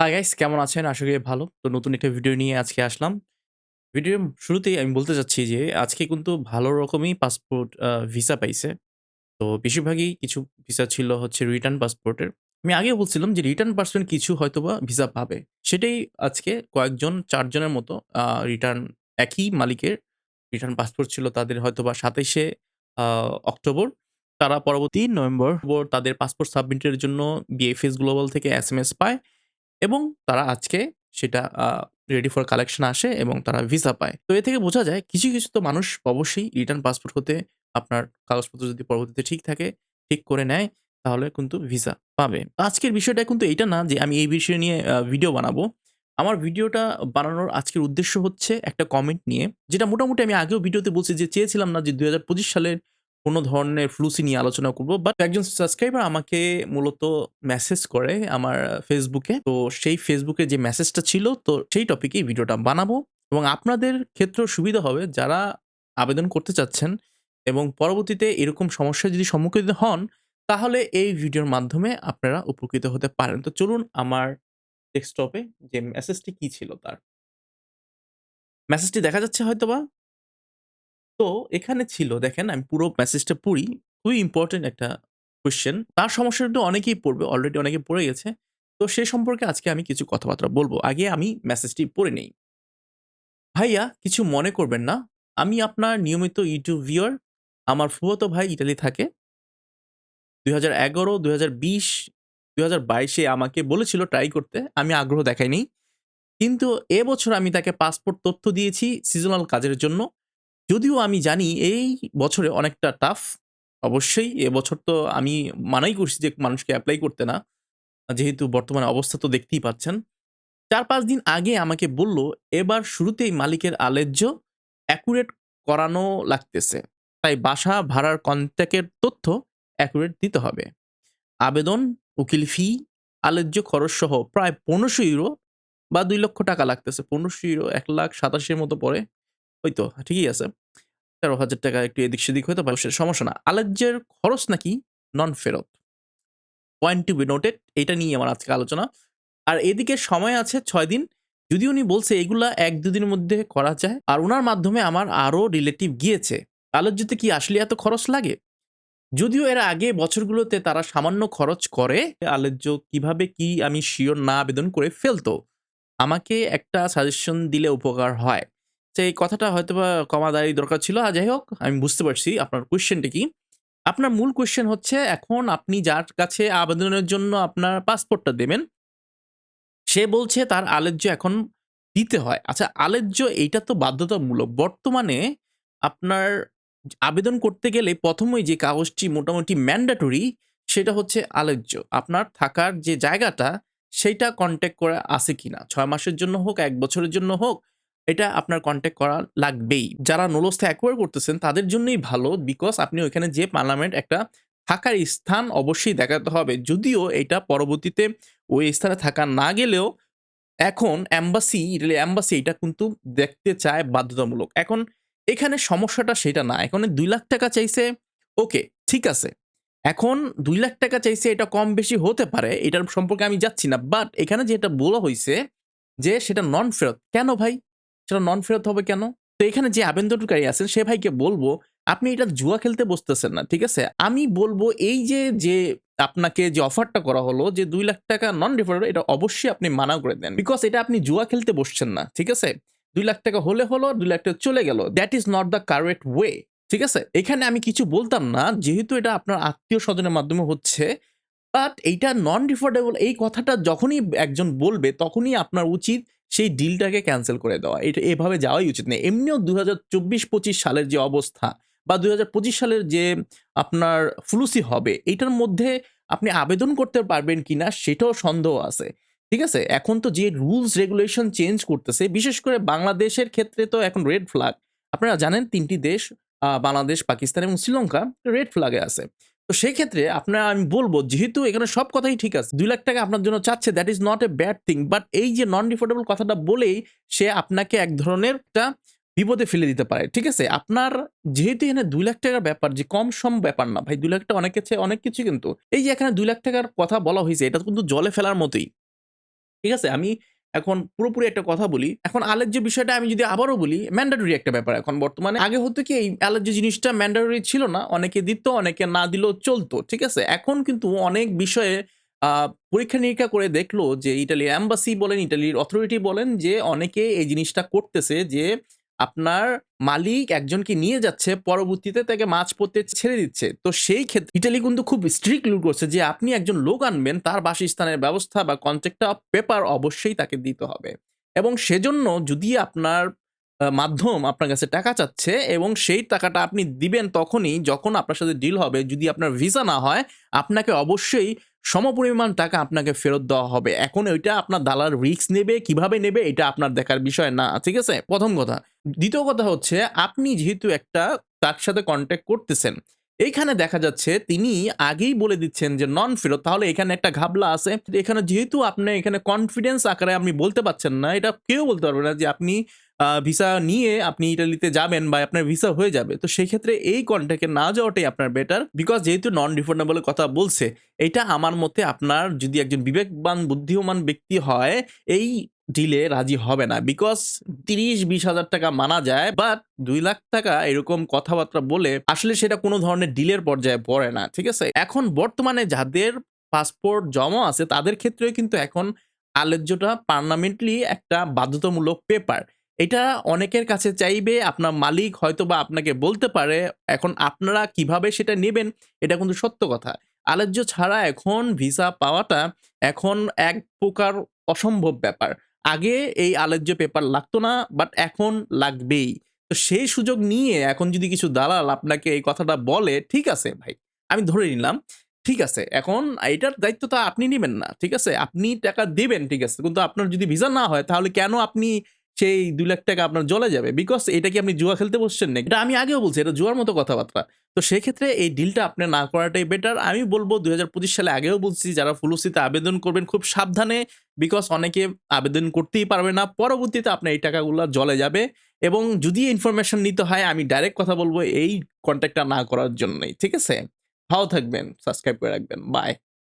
Hi guys কেমন আছেন? আশা করি ভালো। তো নতুন একটা ভিডিও নিয়ে আজকে আসলাম। ভিডিওর শুরুতেই আমি বলতে চাচ্ছি যে, আজকে কিন্তু ভালো রকমই পাসপোর্ট ভিসা পাইছে। তো বেশিরভাগই কিছু ভিসা ছিল হচ্ছে রিটার্ন পাসপোর্টের। আমি আগে বলছিলাম যে রিটার্ন পার্সন কিছু হয়তোবা ভিসা পাবে। সেটাই আজকে কয়েকজন, চারজনের মতো রিটার্ন একই মালিকের রিটার্ন পাসপোর্ট ছিল তাদের হয়তোবা ২৭ এ অক্টোবর। তারা পরবর্তী নভেম্বর তাদের পাসপোর্ট সাবমিটের জন্য বিএফএস গ্লোবাল থেকে এস পায় এবং তারা আজকে সেটা রেডি ফর কালেকশন আসে এবং তারা ভিসা পায়। তো এ থেকে বোঝা যায় কিছু, কিছু তো মানুষ অবশ্যই রিটার্ন পাসপোর্ট হতে আপনার কাগজপত্র যদি পরবর্তীতে ঠিক থাকে, ঠিক করে নেয় তাহলে কিন্তু ভিসা পাবে। আজকের বিষয়টা কিন্তু এইটা না যে আমি এই বিষয় নিয়ে ভিডিও বানাবো। আমার ভিডিওটা বানানোর আজকের উদ্দেশ্য হচ্ছে একটা কমেন্ট নিয়ে যেটা মোটামুটি আমি আগেও ভিডিওতে বলছি যে চেয়েছিলাম না যে ২০২৫ সালের কোনো ধরনের ফ্লুসি নিয়ে আলোচনা করব। বাট একজন সাবস্ক্রাইবার আমাকে মূলত মেসেজ করে আমার ফেসবুকে। তো সেই ফেসবুকে যে মেসেজটা ছিল, তো সেই টপিকেই ভিডিওটা বানাবো এবং আপনাদের ক্ষেত্রেও সুবিধা হবে যারা আবেদন করতে চাচ্ছেন এবং পরবর্তীতে এরকম সমস্যার যদি সম্মুখীন হন, তাহলে এই ভিডিওর মাধ্যমে আপনারা উপকৃত হতে পারেন। তো চলুন আমার ডেস্কটপে যে মেসেজটি কি ছিল তার। মেসেজটি দেখা যাচ্ছে হয়তোবা? তো এখানে ছিল দেখেন আমি পুরো মেসেজটা পড়ি। খুবই ইম্পোর্টেন্ট একটা কোয়েশ্চেন। তার সমস্যাটা অনেকেই পড়বে। অলরেডি অনেকে পড়ে গেছে। তো সে সম্পর্কে আজকে আমি কিছু কথাবার্তা বলব আগে আমি মেসেজটি পড়ে নেই। ভাইয়া কিছু মনে করবেন না। আমি আপনার নিয়মিত YouTube ভিউয়ার। আমার ফুফাতো ভাই ইটালি থাকে। ২০১১, ২০২০, ২০২২ এ আমাকে বলেছিল ট্রাই করতে। আমি আগ্রহ দেখাইনি। কিন্তু এবছর আমি তাকে পাসপোর্ট তথ্য দিয়েছি সিজনাল কাজের জন্য। যদিও আমি জানি এই বছরে অনেকটা টাফ। অবশ্যই এবছর তো আমি মানাই করছি যে মানুষকে অ্যাপ্লাই করতে না। যেহেতু বর্তমানে অবস্থা তো দেখতেই পাচ্ছেন। ৪-৫ দিন আগে আমাকে বলল, এবার শুরুতেই মালিকের আলেজ্য অ্যাকুরেট করানো লাগতেছে। তাই বাসা ভাড়ার কন্ট্যাক্টের তথ্য অ্যাকুরেট দিতে হবে। আবেদন, উকিল ফি, আলেজ্য খরচ সহ প্রায় পনেরোশো ইউরো বা দুই লক্ষ টাকা লাগতেছে। ১৫০০ ইউরো ৳১,৮৭,০০০ এর মতো পড়ে। ওই তো ঠিকই আছে। ৳১৩,০০০ একটু এদিক সেদিক হতে পারে সমস্যা না। আলেজ্যের খরচ নাকি নন ফেরত। পয়েন্ট টু বি নোটেড এটা নিয়ে আমার আজকে আলোচনা। আর এদিকে সময় আছে ৬ দিন। যদিও উনি বলছে এগুলা ১-২ দিনের মধ্যে করা যায়। আর ওনার মাধ্যমে আমার আরও রিলেটিভ গিয়েছে। আলেজ্যতে কি আসলে এত খরচ লাগে? যদিও এর আগে বছরগুলোতে তারা সামান্য খরচ করে আলেজ্য কীভাবে কি আমি শিওর না আবেদন করে ফেলতো। আমাকে একটা সাজেশন দিলে উপকার হয়। তো এই কথাটা হয়তো বা কমা দেওয়াই দরকার ছিল। আর যাই হোক আমি বুঝতে পারছি আপনার কোয়েশ্চেনটা কি। আপনার মূল কোয়েশ্চেন হচ্ছে এখন আপনি যার কাছে আবেদনের জন্য আপনার পাসপোর্টটা দেবেন সে বলছে তার আলেজ্য এখন দিতে হয়। আচ্ছা আলেজ্য এইটা তো বাধ্যতামূলক। বর্তমানে আপনার আবেদন করতে গেলে প্রথমেই যে কাগজটি মোটামুটি ম্যান্ডেটরি সেটা হচ্ছে আলেজ্য। আপনার থাকার যে জায়গাটা সেইটা কনট্যাক্ট করা আছে কিনা। ৬ মাসের জন্য হোক, এক বছরের জন্য হোক, এটা আপনার কনট্যাক্ট করা লাগবেই। যারা নুলস্থ অ্যাকোয়ার করতেছেন তাদের জন্যই ভালো বিকজ আপনি ওইখানে যে পার্লামেন্ট একটা থাকার স্থান অবশ্যই দেখাতে হবে। যদিও এটা পরবর্তীতে ওই স্থানে থাকা না গেলেও এখন অ্যাম্বাসি এম্বাসি এটা কিন্তু দেখতে চায় বাধ্যতামূলক। এখন এখানে সমস্যাটা সেটা না। এখানে ৳২,০০,০০০ চাইছে, ওকে ঠিক আছে। এখন দুই লাখ টাকা চাইছে এটা কম বেশি হতে পারে। এটার সম্পর্কে আমি যাচ্ছি না। বাট এখানে যেটা বলা হয়েছে যে সেটা নন ফেরত। কেন ভাই? সেটা নন ফেরত হবে কেন? তো এখানে যে আবেদনকারী আছেন সে ভাইকে বলব আপনি এটা জুয়া খেলতে বসতেছেন না। ঠিক আছে? আমি বলব এই যে, যে আপনাকে যে অফারটা করা হলো যে দুই লাখ টাকা নন রিফান্ডেবল এটা অবশ্যই আপনি মানা করে দেন। বিকজ এটা আপনি জুয়া খেলতে বসছেন না। ঠিক আছে? দুই লাখ টাকা হলে হলো, দুই লাখ টাকা চলে গেল। That is not the correct way. ঠিক আছে? এখানে আমি কিছু বলতাম না যেহেতু এটা আপনার আত্মীয়-স্বজনের মাধ্যমে হচ্ছে। বাট এইটা নন রিফান্ডেবল এই কথাটা যখনই একজন বলবে তখনই আপনার উচিত সেই ডিলটাকে ক্যান্সেল করে দেওয়া। এটা এভাবে যাওয়াই উচিত না। এমনিও ২০২৪-২৫ সালের যে অবস্থা বা ২০২৫ সালের যে আপনার ফ্লুসি হবে এটার মধ্যে আপনি আবেদন করতে পারবেন কিনা সেটাও সন্দেহ আছে। ঠিক আছে? এখন তো যে রুলস রেগুলেশন চেঞ্জ করতেছে বিশেষ করে বাংলাদেশের ক্ষেত্রে তো এখন রেড ফ্ল্যাগ। আপনারা জানেন তিনটি দেশ বাংলাদেশ, পাকিস্তান এবং শ্রীলঙ্কা রেড ফ্ল্যাগে আছে। তো সেক্ষেত্রে আপনার আমি বলব যেহেতু এখানে সব কথাই ঠিক আছে। দুই লাখ টাকা আপনার জন্য চাচ্ছে that is not a bad thing. But এই যে নন রিফান্ডেবল কথাটা বলেই সে আপনাকে এক ধরনের একটা বিপদে ফেলে দিতে পারে। ঠিক আছে? আপনার যেহেতু এখানে দুই লাখ টাকার ব্যাপার যে কম সম ব্যাপার না ভাই ৳২,০০,০০০ অনেকের চেয়ে অনেক কিছু কিন্তু। এই যে এখানে দুই লাখ টাকার কথা বলা হয়েছে এটা কিন্তু জলে ফেলার মতোই। ঠিক আছে? আমি এখন পুরোপুরি একটা কথা বলি। এখন অ্যালার্জি বিষয়টা আমি যদি আবারও বলি, ম্যান্ডাটরি একটা ব্যাপার এখন বর্তমানে। আগে হতো কি এই অ্যালার্জি জিনিসটা ম্যান্ডাটরি ছিল না। অনেকে দিত, অনেকে না দিলেও চলতো। ঠিক আছে? এখন কিন্তু অনেক বিষয়ে আ পরীক্ষা-নিরীক্ষা করে দেখল যে ইটালির অ্যাম্বাসি বলেন, ইটালির অথরিটি বলেন যে অনেকে এই জিনিসটা করতেছে যে আপনার মালিক একজনকে নিয়ে যাচ্ছে, পরবর্তীতে তাকে মাছ পড়তে ছেড়ে দিচ্ছে। তো সেই ক্ষেত্রে ইটালি কিন্তু খুব স্ট্রিক্ট রুল করছে যে আপনি একজন লোক আনবেন, তার বাসস্থানের ব্যবস্থা বা কন্ট্রাক্টটা পেপার অবশ্যই তাকে দিতে হবে। এবং সেজন্য যদি আপনার মাধ্যম আপনার কাছে টাকা চাচ্ছে এবং সেই টাকাটা আপনি দিবেন তখনই যখন আপনার সাথে ডিল হবে। যদি আপনার ভিসা না হয়, আপনাকে অবশ্যই সমপরিমাণ টাকা আপনাকে ফেরত দেওয়া হবে। এখন ওইটা আপনার দালাল রিস্ক নেবে, কীভাবে নেবে এটা আপনার দেখার বিষয় না। ঠিক আছে? প্রথম কথা। দ্বিতীয় কথা হচ্ছে আপনি যেহেতু একটা তার সাথে কনট্যাক্ট করতেছেন, এইখানে দেখা যাচ্ছে তিনি আগেই বলে দিচ্ছেন যে নন ফেরত। তাহলে এখানে একটা ঘাবলা আছে। এখানে যেহেতু আপনি এখানে কনফিডেন্স আকারে আপনি বলতে পারছেন না, এটা কেউ বলতে পারবে না যে আপনি ভিসা নিয়ে আপনি ইটালিতে যাবেন বা আপনার ভিসা হয়ে যাবে। তো সেক্ষেত্রে এই কনট্যাক্টে না যাওয়াটাই আপনার বেটার। বিকজ যেহেতু নন রিফান্ডেবল এর কথা বলছে, এটা আমার মতে আপনার যদি একজন বিবেকবান, বুদ্ধিমান ব্যক্তি হয়, এই ডিলে রাজি হবে না। বিকজ ৩০-২০ হাজার টাকা মানা যায়। বাট দুই লাখ টাকা এরকম কথাবার্তা বলে আসলে সেটা কোনো ধরনের ডিলের পর্যায়ে পড়ে না। ঠিক আছে? এখন বর্তমানে যাদের পাসপোর্ট জমা আছে তাদের ক্ষেত্রেও কিন্তু এখন আলেজ্যটা পার্মানেন্টলি একটা বাধ্যতামূলক পেপার। এটা অনেকের কাছে চাইবে, আপনার মালিক হয়তো বা আপনাকে বলতে পারে। এখন আপনারা কীভাবে সেটা নেবেন এটা কিন্তু সত্য কথা। আলেজ্য ছাড়া এখন ভিসা পাওয়াটা এখন এক প্রকার অসম্ভব ব্যাপার। আগে এই আলোচ্য পেপার লাগতো না, বাট এখন লাগবেই। তো সেই সুযোগ নিয়ে এখন যদি কিছু দালাল আপনাকে এই কথাটা বলে, ঠিক আছে ভাই। আমি ধরে নিলাম। ঠিক আছে। এখন এটার দায়িত্ব তো আপনি নেবেন না। ঠিক আছে? আপনি টাকা দেবেন ঠিক আছে। কিন্তু আপনার যদি ভিসা না হয় তাহলে কেন আপনি সেই দুই লাখ টাকা আপনার জলে যাবে? বিকজ এটা কি আপনি জুয়া খেলতে বসছেন নাকি? এটা আমি আগেও বলছি, এটা জুয়ার মতো কথাবার্তা। তো সেক্ষেত্রে এই ডিলটা আপনি না করাটাই বেটার। আমি বলব ২০২৫ সালে আগেও বলছি, যারা ফুলুসিতে আবেদন করবেন খুব সাবধানে। বিকজ অনেকে আবেদন করতেই পারবে না। পরবর্তীতে আপনার এই টাকাগুলা জলে যাবে। এবং যদি ইনফরমেশন নিতে হয়, আমি ডাইরেক্ট কথা বলব, এই কন্ট্যাক্টটা না করার জন্যই। ঠিক আছে? ভালো থাকবেন। সাবস্ক্রাইব করে রাখবেন। বাই।